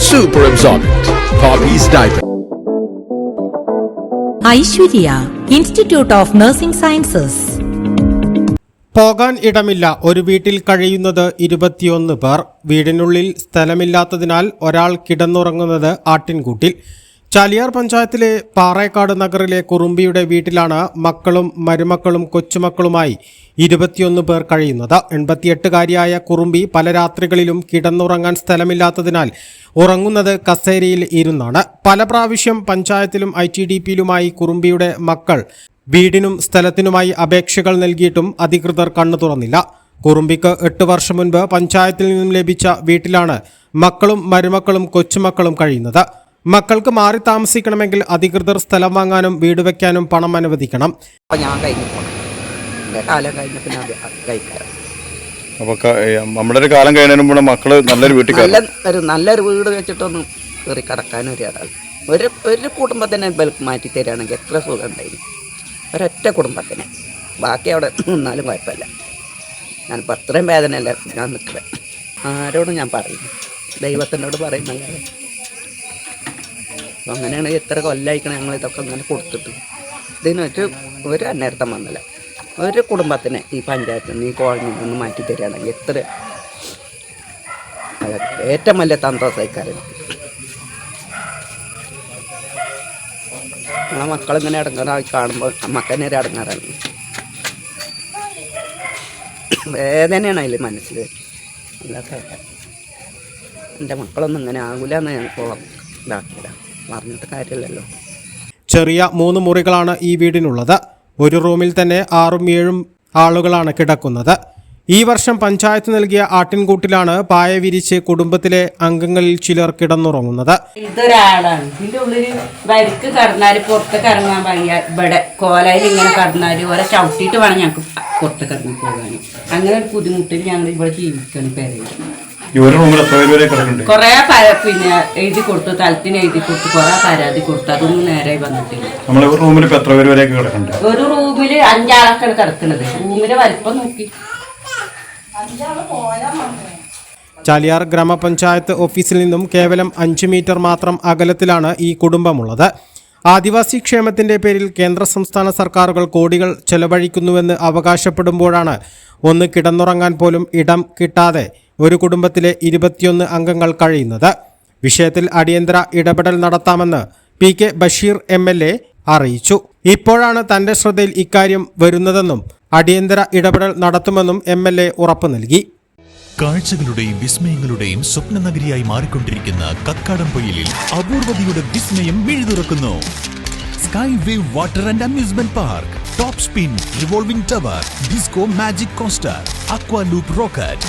Super Absorbent. Hobbies Diaper. Aishwarya institute of nursing sciences പോകാൻ ഇടമില്ല ഒരു വീട്ടിൽ കഴിയുന്നത് ഇരുപത്തിയൊന്ന് പേർ വീടിനുള്ളിൽ സ്ഥലമില്ലാത്തതിനാൽ ഒരാൾ കിടന്നുറങ്ങുന്നത് ആട്ടിൻകൂട്ടിൽ ചാലിയാർ പഞ്ചായത്തിലെ പാറേക്കാട് നഗറിലെ കുറുമ്പിയുടെ വീട്ടിലാണ് മക്കളും മരുമക്കളും കൊച്ചുമക്കളുമായി ഇരുപത്തിയൊന്ന് പേർ കഴിയുന്നത്. എൺപത്തിയെട്ടുകാരിയായ കുറുമ്പി പല രാത്രികളിലും കിടന്നുറങ്ങാൻ സ്ഥലമില്ലാത്തതിനാൽ ഉറങ്ങുന്നത് കസേരയിൽ ഇരുന്നാണ്. പല പ്രാവശ്യം പഞ്ചായത്തിലും ഐ ടി ഡി പിയിലുമായി കുറുമ്പിയുടെ മക്കൾ വീടിനും സ്ഥലത്തിനുമായി അപേക്ഷകൾ നൽകിയിട്ടും അധികൃതർ കണ്ണു തുറന്നില്ല. കുറുമ്പിക്ക് എട്ട് വർഷം മുൻപ് പഞ്ചായത്തിൽ നിന്നും ലഭിച്ച വീട്ടിലാണ് മക്കളും മരുമക്കളും കൊച്ചുമക്കളും കഴിയുന്നത്. മക്കൾക്ക് മാറി താമസിക്കണമെങ്കിൽ അധികൃതർ സ്ഥലം വാങ്ങാനും വീട് വെക്കാനും പണം അനുവദിക്കണം. ഞാൻ അപ്പൊ നമ്മുടെ ഒരു കാലം കഴിഞ്ഞതിന് മുമ്പ് മക്കൾ നല്ലൊരു വീട്ടിൽ നല്ല ഒരു നല്ലൊരു വീട് വെച്ചിട്ടൊന്നും കയറി കടക്കാൻ ഒരു ഇടാൽ ഒരു ഒരു കുടുംബത്തിനെ ബൽക്ക് മാറ്റി തരികയാണെങ്കിൽ എത്ര സുഖം ഉണ്ടായിരുന്നു ഒരൊറ്റ കുടുംബത്തിന്. ബാക്കി അവിടെ നിന്നാലും കുഴപ്പമില്ല. ഞാനിപ്പോൾ അത്രയും വേദനയല്ല ഞാൻ നിൽക്കുന്നത് ആരോടും ഞാൻ പറയും ദൈവത്തിനോട് പറയുന്നല്ലാതെ അപ്പം അങ്ങനെയാണ് എത്ര കൊല്ലായിക്കണം ഞങ്ങൾ ഇതൊക്കെ അങ്ങനെ കൊടുത്തിട്ട്. ഇതിനൊരു ഒരു അന്നേരത്തം വന്നില്ല. ഒരു കുടുംബത്തിന് ഈ പഞ്ചായത്തിൽ നിന്ന് ഈ കോളനിയിൽ നിന്ന് മാറ്റി തരികയാണെങ്കിൽ എത്ര? ഏറ്റവും വലിയ തന്ത്രസൈക്കാരൻ നമ്മളെ മക്കളിങ്ങനെ ഇടങ്ങാറായി കാണുമ്പോൾ മക്കനേരെ ഒരു ഇടങ്ങാറാണ്. വേദനയാണ് അതിൽ മനസ്സിൽ അല്ലാത്ത എന്റെ മക്കളൊന്നും ഇങ്ങനെ ആകില്ല എന്ന് ഞാൻ ഇതാക്കിയതാണ് പറഞ്ഞിട്ട് കാര്യമില്ലല്ലോ. ചെറിയ മൂന്ന് മുറികളാണ് ഈ വീടിനുള്ളത്. ഒരു റൂമിൽ തന്നെ ആറും ഏഴും ആളുകളാണ് കിടക്കുന്നത്. ഈ വർഷം പഞ്ചായത്ത് നൽകിയ ആട്ടിൻകൂട്ടിലാണ് പായ വിരിച്ച് കുടുംബത്തിലെ അംഗങ്ങളിൽ ചിലർ കിടന്നുറങ്ങുന്നത്. ഇതൊരാളാണ്. ഇതിന്റെ ഉള്ളിൽ വരിക്ക് കടന്നാൽ പുറത്തേക്ക് ഇറങ്ങാൻ വയ്യ. ഇവിടെ കോലയിൽ ഇങ്ങനെ കടന്നാൽ ഓരോ ചവിട്ടിയിട്ട് വേണം ഞങ്ങൾക്ക് പുറത്തേക്ക് ഇറങ്ങി പോകാൻ അങ്ങനെ ഒരു ബുദ്ധിമുട്ടിൽ ഞങ്ങൾ ഇവിടെ ജീവിക്കണം പേരയിൽ ഒരു റൂമിൽ എത്ര പേര് വരെ കിടക്കുന്നുണ്ട്? കൊറേ പിന്നെ എഴുതി കൊടുത്തു തലത്തിന് എഴുതി കൊടുത്തു കൊറേ പരാതി കൊടുത്തു. അതൊന്നും നേരെ വന്നിട്ടില്ല. നമ്മളെ ഒരു റൂമിൽ ഇപ്പൊ എത്ര പേര് കിടക്കുന്നുണ്ട്? ഒരു റൂമിൽ അഞ്ചാളൊക്കെയാണ് കിടക്കുന്നത്. റൂമിന്റെ വലിപ്പം നോക്കി. ചാലിയാർ ഗ്രാമപഞ്ചായത്ത് ഓഫീസിൽ നിന്നും കേവലം അഞ്ച് മീറ്റർ മാത്രം അകലത്തിലാണ് ഈ കുടുംബമുള്ളത്. ആദിവാസി ക്ഷേമത്തിന്റെ പേരിൽ കേന്ദ്ര സംസ്ഥാന സർക്കാരുകൾ കോടികൾ ചെലവഴിക്കുന്നുവെന്ന് അവകാശപ്പെടുമ്പോഴാണ് ഒന്ന് കിടന്നുറങ്ങാൻ പോലും ഇടം കിട്ടാതെ ഒരു കുടുംബത്തിലെ ഇരുപത്തിയൊന്ന് അംഗങ്ങൾ കഴിയുന്നത്. വിഷയത്തിൽ അടിയന്തര ഇടപെടൽ നടത്താമെന്ന് P K Basheer M L A അറിയിച്ചു. ഇപ്പോഴാണ് തന്റെ ശ്രദ്ധയിൽ ഇക്കാര്യം വരുന്നതെന്നും അടിയന്തര ഇടപെടൽ നടത്തുമെന്നും എം എൽ എ ഉറപ്പു നൽകി. കാഴ്ചകളുടെയും വിസ്മയങ്ങളുടെയും സ്വപ്ന നഗരിയായി മാറിക്കൊണ്ടിരിക്കുന്ന കക്കാടം പൊയിലിൽ അപൂർവതയുടെ വിസ്മയം മിഴുതുറക്കുന്നു. Sky wave water and amusement park top spin revolving tower disco magic coaster aqua loop rocket